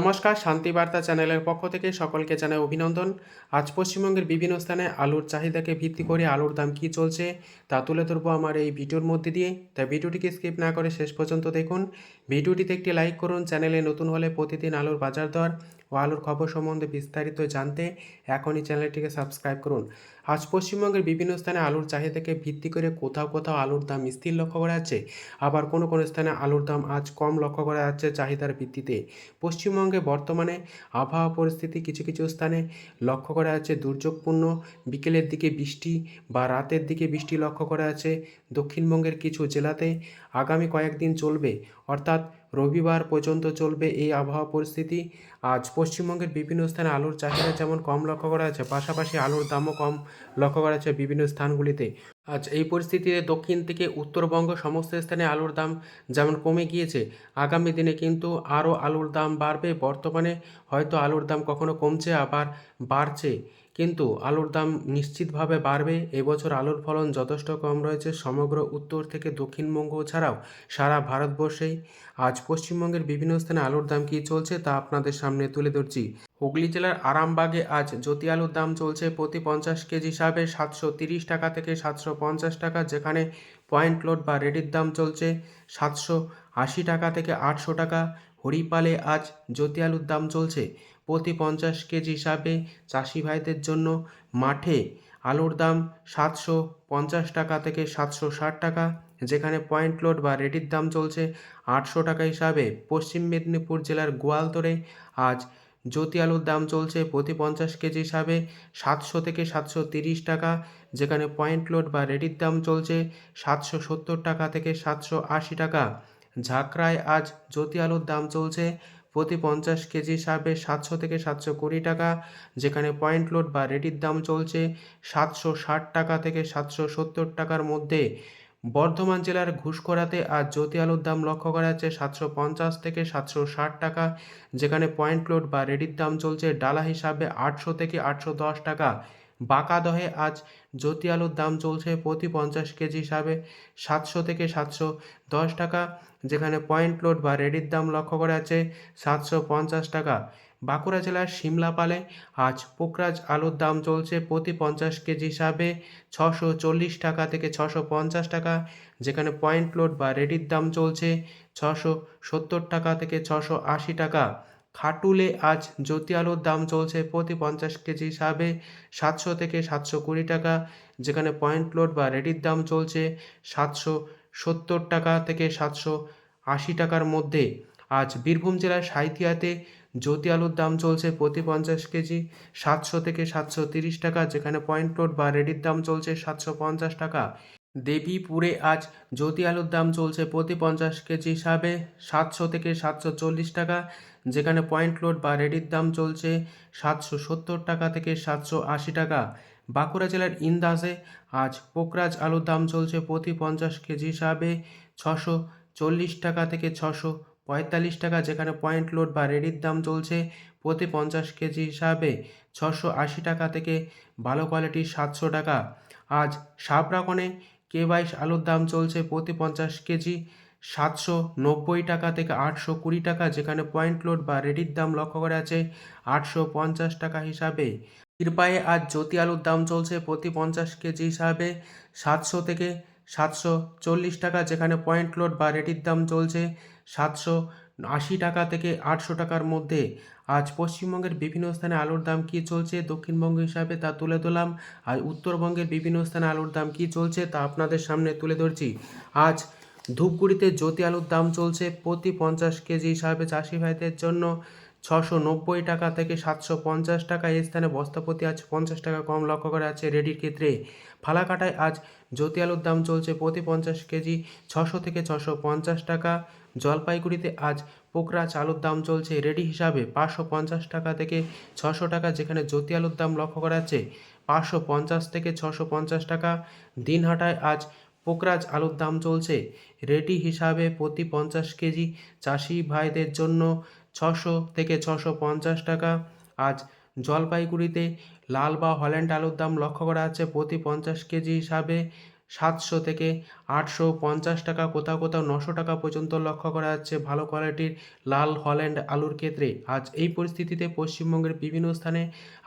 নমস্কার, শান্তি বার্তা চ্যানেলের পক্ষ থেকে সকলকে জানাই অভিনন্দন। আজ পশ্চিমবঙ্গের বিভিন্ন স্থানে আলুর চাহিদাকে ভিত্তি করে আলুর দাম কী চলছে তা তুলে ধরবো আমার এই ভিডিওর মধ্যে দিয়ে। তাই ভিডিওটিকে স্কিপ না করে শেষ পর্যন্ত দেখুন। ভিডিওটিতে একটি লাইক করুন, চ্যানেলে নতুন হলে প্রতিদিন আলুর বাজার দর ও আলুর খবর সম্বন্ধে বিস্তারিত জানতে এখনই চ্যানেলটিকে সাবস্ক্রাইব করুন। আজ পশ্চিমবঙ্গের বিভিন্ন স্থানে আলুর চাহিদাকে ভিত্তি করে কোথাও কোথাও আলুর দাম স্থির লক্ষ্য করা যাচ্ছে। আবার কোনো কোনো স্থানে আলুর দাম আজ কম লক্ষ্য করা যাচ্ছে চাহিদার ভিত্তিতে। পশ্চিমবঙ্গে বর্তমানে আবহাওয়া পরিস্থিতি কিছু কিছু স্থানে লক্ষ্য করা যাচ্ছে দুর্যোগপূর্ণ। বিকেলের দিকে বৃষ্টি বা রাতের দিকে বৃষ্টি লক্ষ্য করা যাচ্ছে। দক্ষিণবঙ্গের কিছু জেলাতে আগামী কয়েকদিন চলবে। অর্থাৎ রবিবার পর্যন্ত চলবে এই আবহাওয়া পরিস্থিতি। আজ পশ্চিমবঙ্গের বিভিন্ন স্থানে আলুর চাহিদা যেমন কম লক্ষ্য করা যাচ্ছে, পাশাপাশি আলুর দামও কম লক্ষ্য করা যাচ্ছে বিভিন্ন স্থানগুলিতে। আজ এই পরিস্থিতিতে দক্ষিণ থেকে উত্তরবঙ্গ সমস্ত স্থানে আলুর দাম যেমন কমে গিয়েছে, আগামী দিনে কিন্তু আরও আলুর দাম বাড়বে। বর্তমানে হয়তো আলুর দাম কখনো কমছে, আবার বাড়ছে। কিন্তু আলুর দাম নিশ্চিতভাবে বাড়বে। এবছর আলুর ফলন যথেষ্ট কম রয়েছে। সমগ্র উত্তর থেকে দক্ষিণবঙ্গ ছাড়াও সারা ভারতবর্ষেই। আজ পশ্চিমবঙ্গের বিভিন্ন স্থানে আলুর দাম কী চলছে তা আপনাদের সামনে তুলে ধরছি। হুগলি জেলার আরামবাগে আজ জ্যোতি আলুর দাম চলছে প্রতি পঞ্চাশ কেজি হিসাবে সাতশো তিরিশ টাকা থেকে সাতশো পঞ্চাশ টাকা, যেখানে পয়েন্ট লোড বা রেডির দাম চলছে সাতশো আশি টাকা থেকে আটশো টাকা। হরিপালে আজ জ্যোতি আলুর দাম চলছে প্রতি পঞ্চাশ কেজি হিসাবে চাষি ভাইদের জন্য। মাঠে আলুর দাম সাতশো পঞ্চাশ টাকা থেকে সাতশো ষাট টাকা, যেখানে পয়েন্ট লোড বা রেডির দাম চলছে আটশো টাকা হিসাবে পশ্চিম মেদিনীপুর জেলার গোয়ালতরে আজ জ্যোতি আলুর দাম চলছে প্রতি পঞ্চাশ কেজি হিসাবে সাতশো থেকে সাতশো তিরিশ টাকা, যেখানে পয়েন্ট লোড বা রেডির দাম চলছে সাতশো সত্তর টাকা থেকে সাতশো আশি টাকা। ঝাঁকড়ায় আজ জ্যোতি আলুর দাম চলছে প্রতি পঞ্চাশ কেজি হিসাবে সাতশো থেকে সাতশো কুড়ি টাকা, যেখানে পয়েন্ট লোড বা রেডির দাম চলছে সাতশো ষাট টাকা থেকে সাতশো সত্তর টাকার মধ্যে। বর্ধমান জেলার ঘুষকরাতে আজ জ্যোতি আলুর দাম লক্ষ্য করা যাচ্ছে সাতশো পঞ্চাশ থেকে সাতশো ষাট টাকা, যেখানে পয়েন্ট লোড বা রেডির দাম চলছে ডালা হিসাবে আটশো থেকে আটশো দশ টাকা। বাঁকাদহে আজ জ্যোতি আলুর দাম চলছে প্রতি পঞ্চাশ কেজি হিসাবে সাতশো থেকে সাতশো দশ টাকা, যেখানে পয়েন্ট লোড বা রেডির দাম লক্ষ্য করা যাচ্ছে সাতশো পঞ্চাশ টাকা। বাঁকুড়া জেলার সিমলাপালে আজ পোকরাজ আলুর দাম চলছে প্রতি পঞ্চাশ কেজি হিসাবে ছশো চল্লিশ টাকা থেকে ছশো পঞ্চাশ টাকা, যেখানে পয়েন্ট লোড বা রেডির দাম চলছে ছশো সত্তর টাকা থেকে ছশো আশি টাকা। খাটুলে আজ জ্যোতি আলুর দাম চলছে প্রতি পঞ্চাশ কেজি হিসাবে সাতশো থেকে সাতশো কুড়ি টাকা, যেখানে পয়েন্ট লোড বা রেডির দাম চলছে সাতশো সত্তর টাকা থেকে সাতশো আশি টাকার মধ্যে। আজ বীরভূম জেলার সাঁইথিয়াতে জ্যোতি আলুর দাম চলছে প্রতি পঞ্চাশ কেজি সাতশো থেকে সাতশো তিরিশ টাকা, যেখানে পয়েন্ট লোড বা রেডির দাম চলছে সাতশো পঞ্চাশ টাকা। দেবীপুরে আজ জ্যোতি আলুর দাম চলছে প্রতি পঞ্চাশ কেজি হিসাবে সাতশো থেকে সাতশো চল্লিশ টাকা, যেখানে পয়েন্ট লোড বা রেডির দাম চলছে সাতশো সত্তর টাকা থেকে সাতশো আশি টাকা। বাঁকুড়া জেলার ইন্দাসে আজ পোকরাজ আলুর দাম চলছে প্রতি পঞ্চাশ কেজি হিসাবে ছশো চল্লিশ টাকা থেকে ছশো পঁয়তাল্লিশ টাকা, যেখানে পয়েন্ট লোড বা রেডির দাম চলছে প্রতি পঞ্চাশ কেজি হিসাবে ছশো আশি টাকা থেকে ভালো কোয়ালিটির সাতশো টাকা। আজ সাবরাকনে কে বাইশ আলুর দাম চলছে প্রতি পঞ্চাশ কেজি সাতশো নব্বই টাকা থেকে আটশো কুড়ি টাকা, যেখানে পয়েন্ট লোড বা রেডির দাম লক্ষ্য করা আছে আটশো পঞ্চাশ টাকা হিসাবে। কৃপায়ে আজ জ্যোতি আলুর দাম চলছে প্রতি পঞ্চাশ কেজি হিসাবে সাতশো থেকে সাতশো চল্লিশ টাকা, যেখানে পয়েন্ট লোড বা রেডির দাম চলছে সাতশো আশি টাকা থেকে আটশো টাকার মধ্যে। আজ পশ্চিমবঙ্গের বিভিন্ন স্থানে আলুর দাম কী চলছে, দক্ষিণবঙ্গ হিসাবে তা তুলে ধরলাম। আর উত্তরবঙ্গের বিভিন্ন স্থানে আলুর দাম কী চলছে তা আপনাদের সামনে তুলে ধরছি। আজ ধূপগুড়িতে জ্যোতি আলুর দাম চলছে প্রতি পঞ্চাশ কেজি হিসাবে চাষি ভাইদের জন্য ছশো নব্বই টাকা থেকে সাতশো পঞ্চাশ টাকা। এই স্থানে বস্তাপতি আজ পঞ্চাশ টাকা কম লক্ষ্য করা আছে রেডির ক্ষেত্রে। ফালাকাটায় আজ জ্যোতি আলুর দাম চলছে প্রতি পঞ্চাশ কেজি ছশো থেকে ছশো পঞ্চাশ টাকা। জলপাইগুড়িতে আজ পোকরা চালুর দাম চলছে রেডি হিসাবে পাঁচশো পঞ্চাশ টাকা থেকে ছশো টাকা, যেখানে জ্যোতি আলুর দাম লক্ষ্য করা যাচ্ছে পাঁচশো পঞ্চাশ থেকে ছশো পঞ্চাশ টাকা। দিনহাটায় আজ পোকরাজ আলুর দাম চলছে রেডি হিসাবে প্রতি পঞ্চাশ কেজি চাষি ভাইদের জন্য ছশো থেকে ছশো পঞ্চাশ টাকা। আজ জলপাইগুড়িতে লাল বা হল্যান্ড আলুর দাম লক্ষ্য করা যাচ্ছে প্রতি পঞ্চাশ কেজি হিসাবে। সাতশো থেকে আটশো পঞ্চাশ টাকা, কোথাও কোথাও নশো টাকা পর্যন্ত লক্ষ্য করা যাচ্ছে। ভালো কোয়ালিটির লাল হল্যান্ড আলুর ক্ষেত্রে আজ এই পরিস্থিতিতে পশ্চিমবঙ্গের বিভিন্ন স্থানে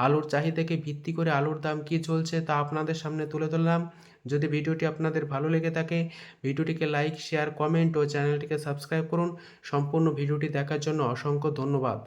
আলুর চাহিদাকে ভিত্তি করে আলুর দাম কী চলছে তা আপনাদের সামনে তুলে ধরলাম। যদি ভিডিওটি আপনাদের ভালো লেগে থাকে, ভিডিওটিকে লাইক, শেয়ার, কমেন্ট ও চ্যানেলটিকে সাবস্ক্রাইব করুন। সম্পূর্ণ ভিডিওটি দেখার জন্য অসংখ্য ধন্যবাদ।